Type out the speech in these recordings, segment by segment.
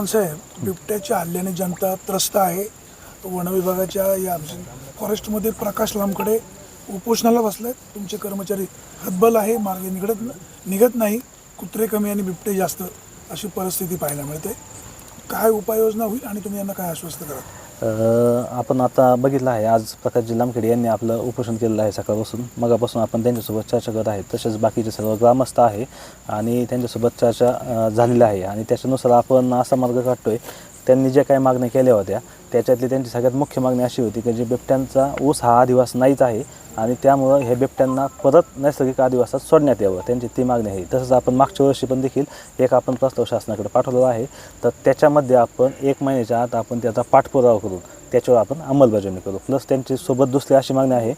चव्हाण साहेब बिबट्याच्या हल्ल्याने जनता त्रस्त आहे. वन विभागाच्या या फॉरेस्टमध्ये प्रकाश लांबकडे उपोषणाला बसलेत तुमचे कर्मचारी हतबल आहे. मार्गे निघत निघत नाही. कुत्रे कमी आणि बिबटे जास्त अशी परिस्थिती पाहायला मिळते. काय उपाययोजना होईल आणि तुम्ही यांना काय आश्वस्त करा आपण आता बघितलं आहे आज प्रकाशजी लामखेडे यांनी आपलं उपोषण केलेलं आहे सकाळपासून. मगापासून आपण त्यांच्यासोबत चर्चा करत आहेत तसेच बाकीचे सर्व ग्रामस्थ आहे आणि त्यांच्यासोबत चर्चा झालेली आहे. आणि त्याच्यानुसार आपण असा मार्ग काढतोय त्यांनी ज्या काही मागण्या केल्या होत्या त्याच्यातली त्यांची सगळ्यात मुख्य मागणी अशी होती की जे बिबट्यांचा ऊस हा आदिवास नाहीच आहे आणि त्यामुळं हे बिबट्यांना परत नैसर्गिक आदिवासात सोडण्यात यावं त्यांची ती मागणी आहे. तसंच आपण मागच्या वर्षी पण देखील एक आपण प्रस्ताव शासनाकडे पाठवलेला आहे. तर त्याच्यामध्ये आपण एक महिन्याच्या आत आपण त्याचा पाठपुरावा करू त्याच्यावर आपण अंमलबजावणी करू. प्लस त्यांची सोबत दुसरी अशी मागणी आहे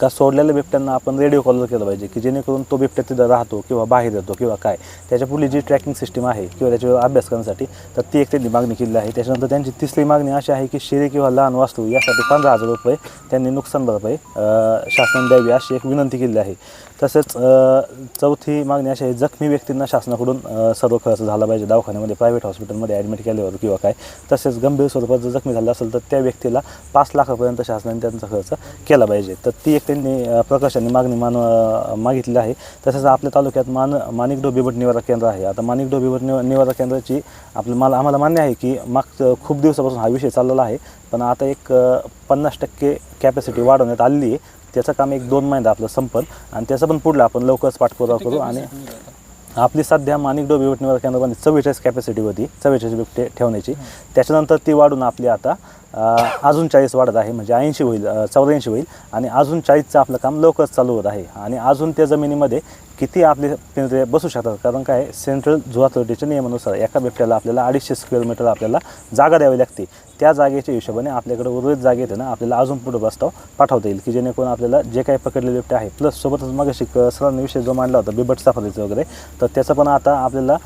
का सोडलेल्या बिबट्यांना आपण रेडिओ कॉलर केलं पाहिजे की जेणेकरून तो बिबट्या तिथं राहतो किंवा बाहेर येतो किंवा काय. त्याच्या पुढली जी ट्रॅकिंग सिस्टीम आहे किंवा त्याच्यावर अभ्यास करण्यासाठी तर ती एक त्यांनी मागणी केलेली आहे. त्याच्यानंतर त्यांची तिसरी मागणी अशी आहे की शेरे किंवा लहान वास्तू यासाठी पंधरा हजार रुपये त्यांनी नुकसान भरपाई शासन द्यावी अशी एक विनंती केलेली आहे. तसेच चौथी मागणी अशी आहे जखमी व्यक्तींना शासनाकडून सर्व खर्च झाला पाहिजे. दवाखान्यामध्ये प्रायव्हेट हॉस्पिटलमध्ये ॲडमिट केल्यावर किंवा काय. तसेच गंभीर स्वरूपात जर जखमी झालं असेल तर त्या व्यक्तीला पाच लाखापर्यंत शासनाने त्यांचा खर्च केला पाहिजे. तर ती एक त्यांनी प्रकर्षाने प्रकाशाने मागणी मान मागितली आहे. तसेच आपल्या तालुक्यात मान माणिकडो बिबट निवारा केंद्र आहे. आता माणिकडो बिबट निव निवारा केंद्राची आपलं मला आम्हाला मान्य आहे की मागचं खूप दिवसापासून हा विषय चाललेला आहे. पण आता एक पन्नास टक्के कॅपॅसिटी वाढवण्यात आलेली आहे. त्याचं काम एक दोन महिन्यात आपलं संपल आणि त्याचं पण पुढलं आपण लवकरच पाठपुरावा करू आणि आपली सध्या माणिकडो बिबट निवारा केंद्रामध्ये चव्वेचाळीस कॅपॅसिटी होती चव्वेचाळीस बिबटे ठेवण्याची. त्याच्यानंतर ती वाढून आपली आता अजून चाळीस वाढत आहे म्हणजे ऐंशी होईल चौऱ्याऐंशी होईल आणि अजून चाळीसचं आपलं काम लवकरच चालू होत आहे. आणि अजून त्या जमिनीमध्ये किती आपले पिंजरे बसू शकतात? कारण काय सेंट्रल झू अथॉरिटीच्या नियमानुसार एका बिबट्याला आपल्याला अडीचशे स्क्वेअर मीटर आपल्याला जागा द्यावी लागते. त्या जागेच्या हिशोबाने आपल्याकडे उर्वरित जागेत आहे ना आपल्याला अजून पुढे प्रस्ताव पाठवता येईल की जेणेकरून आपल्याला जे काही पकडलेले बिबटे आहे प्लस सोबतच मग शिक सरांनी विषय जो मांडला होता बिबट सफारीचं वगैरे तर त्याचं पण आता आपल्याला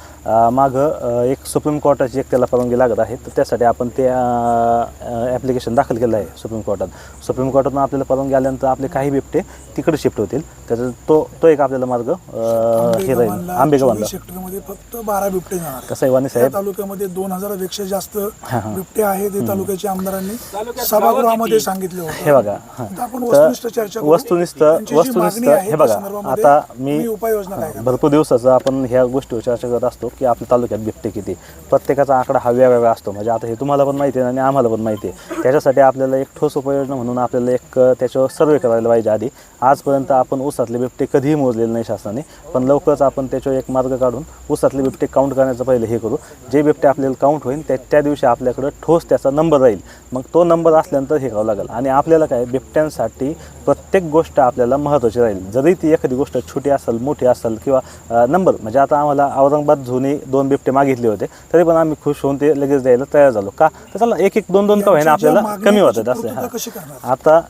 मागं एक सुप्रीम कोर्टाची एक त्याला परवानगी लागत आहे. तर त्यासाठी आपण ते ॲप्लिकेशन दाखल केलं आहे सुप्रीम कोर्टात. सुप्रीम कोर्टातून आपल्याला परवानगी आल्यानंतर आपले काही बिबटे तिकडे शिफ्ट होतील. त्याचा तो तो एक आपल्याला मार्ग हे राहील सेक्टरमध्ये फक्त बारा बिबटे जाणार. कसं आहे वाणी साहेब तालुक्यामध्ये दोन हजारापेक्षा जास्त. बिबटे आहेत हे तालुक्याच्या आमदारांनी सभागृहामध्ये सांगितले होते. हे बघा हां. आता आपण वस्तुनिष्ठ चर्चा करू. वस्तुनिष्ठ त्यांची जी वस्तुनिष्ठ मागणी आहे हे त्या बघा संदर्भामध्ये आता मी तुम्ही उपाययोजना काय? भरपूर दिवसाचं आपण ह्या गोष्टीवर चर्चा करत असतो की आपल्या तालुक्यात बिबटे किती? प्रत्येकाचा आकडा हा वेगवेगळा असतो. म्हणजे आता हे तुम्हाला पण माहिती आहे आणि आम्हाला पण माहिती आहे. त्याच्यासाठी आपल्याला एक ठोस उपाययोजना म्हणून आपल्याला एक अ, त्याच्यावर सर्वे करायला पाहिजे आधी. आजपर्यंत आपण ऊसातले बिबटे कधीही मोजलेले नाही शासनाने पण लवकरच आपण त्याच्यावर एक मार्ग काढून ऊसातले बिबटे काउंट करण्याचं पहिले हे करू. जे बिबटे आपल्याला काउंट होईल त्या त्या दिवशी आपल्याकडं ठोस त्याचा नंबर राहील. मग तो नंबर असल्यानंतर हे करावं लागेल. आणि आपल्याला काय बिबट्यांसाठी प्रत्येक गोष्ट आपल्याला महत्त्वाची राहील. जरी ती एखादी गोष्ट छोटी असेल मोठी असेल किंवा नंबर. म्हणजे आता आम्हाला औरंगाबाद झोनी दोन बिबटे मागितले होते. तरी पण आम्ही खुश होऊन ते लगेच द्यायला तयार झालो. का? तर चला एक एक दोन दोन का होईना आपल्याला कमी होतात असं. हां. आता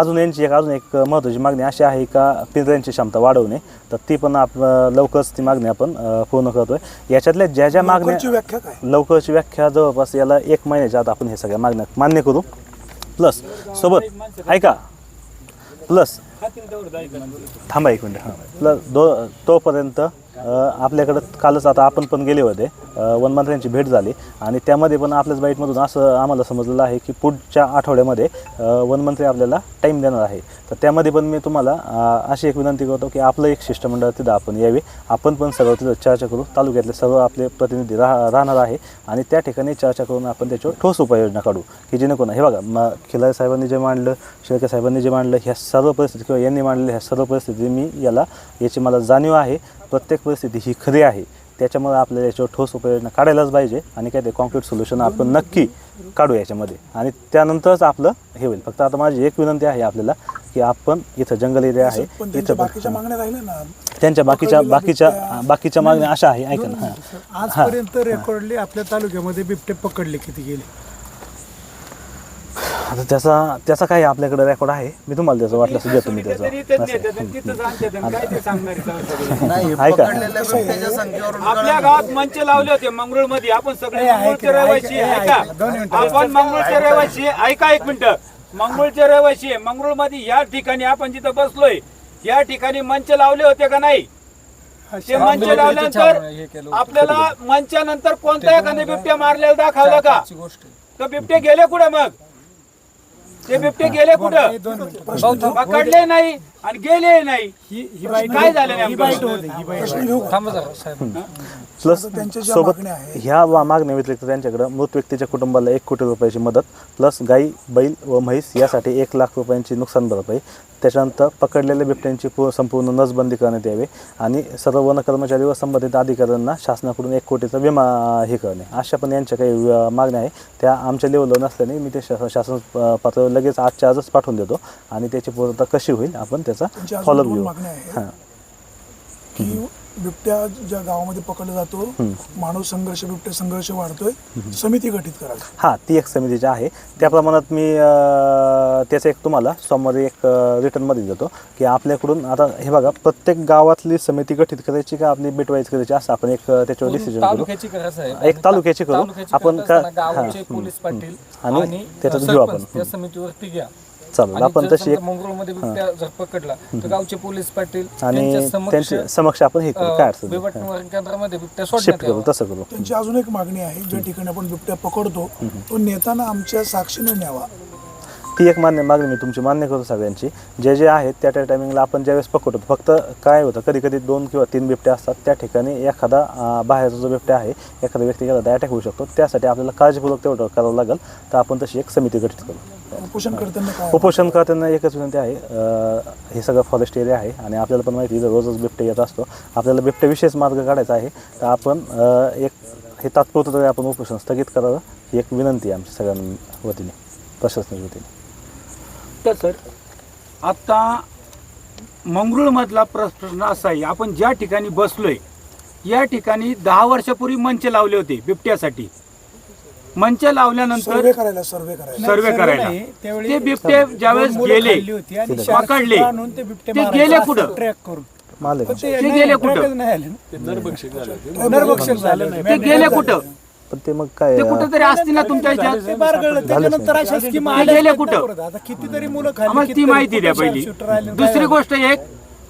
अजून यांची एक अजून एक महत्त्वाची मागणी अशी आहे का पिंजऱ्यांची क्षमता वाढवणे. तर ती पण आप लवकरच ती मागणी आपण पूर्ण करतोय. याच्यातल्या ज्या ज्या मागण्या लवकरची व्याख्या जवळपास याला एक महिन्याच्या आत आपण हे सगळ्या मागण्या मान्य करू. प्लस सोबत ऐका. प्लस थांबा एक मिनटं हां. प्लस दो तोपर्यंत आपल्याकडं कालच आता आपण पण गेले होते. वनमंत्र्यांची भेट झाली. आणि त्यामध्ये पण आपल्याच बाईटमधून असं आम्हाला समजलेलं आहे की पुढच्या आठवड्यामध्ये वनमंत्री आपल्याला टाईम देणार आहे. तर त्यामध्ये पण मी तुम्हाला अशी एक विनंती करतो की आपलं एक शिष्टमंडळ तिथं आपण यावे. आपण पण सगळं तिथं चर्चा करू. तालुक्यातले सर्व आपले प्रतिनिधी राह राहणार आहे. आणि त्या ठिकाणी चर्चा करून आपण त्याच्यावर ठोस उपाययोजना काढू. की जेणेकरून हे बघा मग खिलारे साहेबांनी जे मांडलं शेळके साहेबांनी जे मांडलं ह्या सर्व परिस्थिती किंवा यांनी मांडलेल्या ह्या सर्व परिस्थिती मी याला याची मला जाणीव आहे. प्रत्येक परिस्थिती ही खरी आहे. त्याच्यामुळे आपल्याला याच्यावर ठोस उपाययोजना काढायलाच पाहिजे आणि काय ते कॉन्क्रीट सोल्युशन आपण नक्की काढू याच्यामध्ये. आणि त्यानंतरच आपलं हे होईल. फक्त आता माझी एक विनंती आहे आपल्याला की आपण इथं जंगल एरिया आहे इथं त्यांच्या बाकीच्या मागण्या राहिल्या ना. त्यांच्या बाकीच्या बाकीच्या मागण्या अशा आहे ऐका ना. आजपर्यंत रेकॉर्डली आपल्या तालुक्यामध्ये बिबटे पकडले किती गेले? आता त्याचा त्याचा काही आपल्याकडे रेकॉर्ड आहे. मी तुम्हाला त्याचं वाटलं असं देतो मी त्याचा. ऐका. आपल्या गावात मंच लावले होते मंगरुळमध्ये आपण सगळे मंगरुळचे रहिवासी ऐक. आपण मंगरुळचे रहिवासी. ऐका एक मिनिट. मंगरुळचे रहिवासी मंगरुळमध्ये या ठिकाणी आपण जिथं बसलोय या ठिकाणी मंच लावले होते का नाही? ते मंच लावल्यानंतर आपल्याला मंचानंतर कोणत्या एखाद्या बिबट्या मारलेला दाखवला का? तर बिबटे गेले कुठे मग? ते बिबटे गेले कुठं? पकडले नाही आणि गेले नाही. काय झालं? प्लस सोबत. ह्या वा- मागण्या व्यतिरिक्त त्यांच्याकडे मृत व्यक्तीच्या कुटुंबाला एक कोटी रुपयाची मदत प्लस गाई बैल व म्हैस यासाठी एक लाख रुपयांची नुकसान भरपाई. त्याच्यानंतर पकडलेल्या बिबट्यांची पू संपूर्ण नसबंदी करण्यात यावी आणि सर्व वन कर्मचारी व संबंधित अधिकाऱ्यांना शासनाकडून एक कोटीचा विमा हे करणे. अशा पण यांच्या काही मागण्या आहे त्या आमच्या लेवलवर नसल्याने मी ते शा- शासन पातळीवर लगेच आजच्या आजच पाठवून देतो. आणि त्याची पूर्तता कशी होईल आपण त्याचा फॉलोअप घेऊ. हां. की बिबट्या ज्या गावामध्ये पकडला जातो मानव संघर्ष बिबट्या संघर्ष वाढतोय समिती गठीत करावी. हां ती एक समितीची आहे. त्या प्रमाणात मी त्याचं एक तुम्हाला सोमवारी एक रिटर्नमध्ये देतो की आपल्याकडून आता हे बघा प्रत्येक गावातली समिती गठीत करायची का आपली मिटवाईज करायची असं आपण एक त्याच्यावर डिसिजन करू. एक तालुक्याची करू. आपण हां. पोलीस पाटील आणि त्याच्यात घेऊ आपण. समितीवरती घ्या चालेल आणि आपण जर तशी एक समजा मंगरुळमध्ये बिबट्या जर पकडला तर गावचे पोलीस पाटील आणि त्यांच्या समक्ष त्यांच्या समक्ष आपण हे करू. काय अडचण बिबट नाही. निवारण केंद्रामध्ये बिबट्या शिफ्ट सोडण्यात करू यावा. तसं करू. त्यांची अजून एक मागणी आहे. ज्या ठिकाणी आपण बिबट्या पकडतो तो नेताना आमच्या साक्षीने न्यावा. ती एक मान्य मागणी मी तुमची मान्य करतो सगळ्यांची. जे जे आहेत त्या त्या टायमिंगला आपण ज्यावेळेस पकडतो फक्त काय होतं कधी कधी दोन किंवा तीन बिबटे असतात. त्या ठिकाणी एखादा अं, बाहेरचा जो बिबट्या आहे एखादा व्यक्ती गेला अटॅक होऊ शकतो. त्यासाठी आपल्याला काळजीपूर्वक तेवढं करावं लागेल. तर आपण तशी एक समिती गठीत करू. उपोषण करताना काय? उपोषण करताना एकच विनंती आहे अं, हे सगळं फॉरेस्ट एरिया आहे आणि आपल्याला पण माहिती आहे इथं रोजच बिबटे येत असतो. आपल्याला बिबट्याविषयीच मार्ग काढायचा आहे. तर आपण अं, एक हे तात्पुरतं तरी आपण उपोषण स्थगित करावं ही एक विनंती आहे आमच्या सगळ्यां वतीने प्रशासनाच्या वतीने. तर सर आता मंगरुळमधला प्र- प्रश्न असा आहे आपण ज्या ठिकाणी बसलोय या ठिकाणी दहा वर्षापूर्वी मंच लावले होते बिबट्यासाठी. मंच लावल्यानंतर सर्वे करायला सर्वे करायला. सर्वे सर्वे करायला. नाही, त्यावेळी ते बिबटे ज्यावेळेस मुलं गेले खाल्ली होती आणि पकडले आणून ते बिबटे ते मारायचे गेले कुठं? ट्रॅक करून. पण ते ते नाही, गेले कुठं? ट्रॅकच नाही आले. ना. नरभक्षक झालं नाही. ते गेले कुठं? पण ते मग काय ते कुठंतरी असतील ना तुमच्या ते ह्याच्यात? बारगळलं. त्याच्यानंतर अशा स्कीम ते आल्या गेले कुठं? आता कितीतरी मुलं आम्हाला ती कितीतरी माहिती द्या पहिली. आले, दुसरी? गोष्ट एक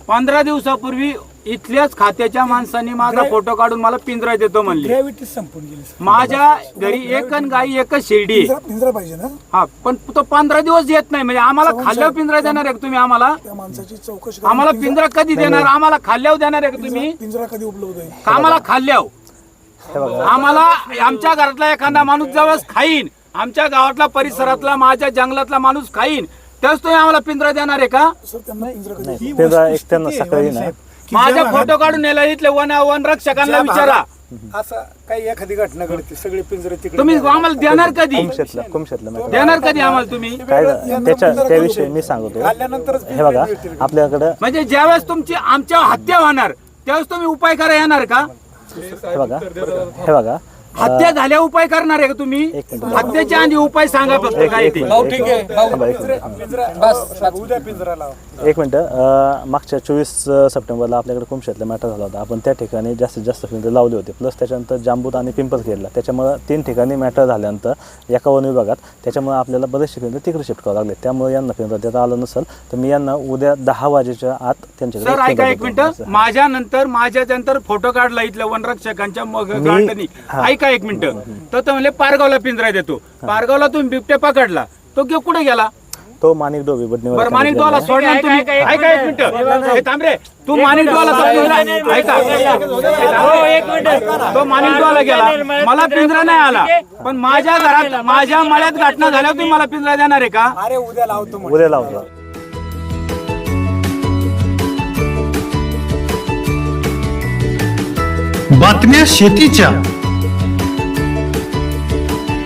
पंधरा दिवसापूर्वी इथल्याच खात्याच्या माणसांनी माझा फोटो काढून मला पिंजरा देतो म्हणले. ग्रॅव्हिटी संपून गेली सर. माझ्या घरी एकन गाई एकच शिर्डी आहे. पिंजरा पिंजरा पाहिजे ना? हा पण तो पंधरा दिवस येत नाही. म्हणजे आम्हाला खाल्ल्यावर पिंजरा देणार आहे का तुम्ही आम्हाला? त्या माणसाची चौकशी करून आम्हाला पिंजरा कधी देणार? आम्हाला खाल्ल्यावर देणार आहे का तुम्ही? पिंजरा- पिंजरा कधी उपलब्ध आम्हाला खाल्ल्यावर? आम्हाला आमच्या घरातला एखादा माणूस जवळ खाईन. आमच्या गावातला परिसरातला माझ्या जंगलातला माणूस खाईन. तेच तुम्ही आम्हाला पिंजरा देणार आहे का? सर त्यांना पिंजरा कधी ही पिंजरा एक त्यांना आहे, सकाळी वाणी ना. साहेब, की माझा फोटो काढून नेला इथले वन वन रक्षकांना विचारा. असं काही एखादी घटना घडते सगळे पिंजरे तिकडे तुम्ही आम्हाला देणार कधी? कुमशेतल्या matter. देणार कधी आम्हाला तुम्ही? काय? त्याच्या त्याविषयी मी सांगतो. हे बघा आपल्याकडं म्हणजे ज्यावेळेस तुमची आमच्या हत्या होणार त्यावेळेस तुम्ही उपाय करा येणार का? हे बघा हे बघा. हत्या झाल्या उपाय करणार आहे का तुम्ही? एक मिनिट. हत्याच्या आधी उपाय सांगा फक्त काय ते. ठीक आहे. भाऊ थांबा एक मिनिट. पिंजरा बस उद्या पिंजरा लावा. एक मिनटं अं, मागच्या चोवीस सप्टेंबरला आपल्याकडे कुमशेतला मॅटर झाला होता. आपण त्या ठिकाणी जास्तीत जास्त फिल्टर लावले होते. प्लस त्याच्यानंतर जांबूत आणि पिंपळखेडला त्याच्यामुळं तीन ठिकाणी मॅटर झाल्यानंतर एका वन विभागात त्याच्यामुळे आपल्याला बरेचसे फिल्टर तिकडे शिफ्ट करावं लागले. त्यामुळे यांना फिल्टर देता आलं नसेल तर मी यांना उद्या दहा वाजेच्या आत त्यांच्याकडे सर ऐका एक मिनिट देतो. माझ्या नंतर माझ्या नंतर फोटो काढला इथल्या वनरक्षकांच्या मग गार्डनी. हा. ऐका एक मिनिट? तर तो म्हणले पारगावला पिंजरा देतो. पारगावला तुम्ही बिबट्या पकडला. तो गे- कुठे गेला? तो माणिक डोबी बरं माणिक डोला सोडला ना तुम्ही? ऐका एक मिनिट. हे थांब रे. तू माणिक डोला सोडला ऐका हो, एक मिनिट. तो माणिक डोला गेला. मला पिंजरा नाही आला. पण माझ्या घरात माझ्या मळ्यात घटना झाल्यावर तुम्ही मला पिंजरा देणार आहे का? अरे उद्या लावतो. उद्या लावतो. बातम्या शेतीच्या.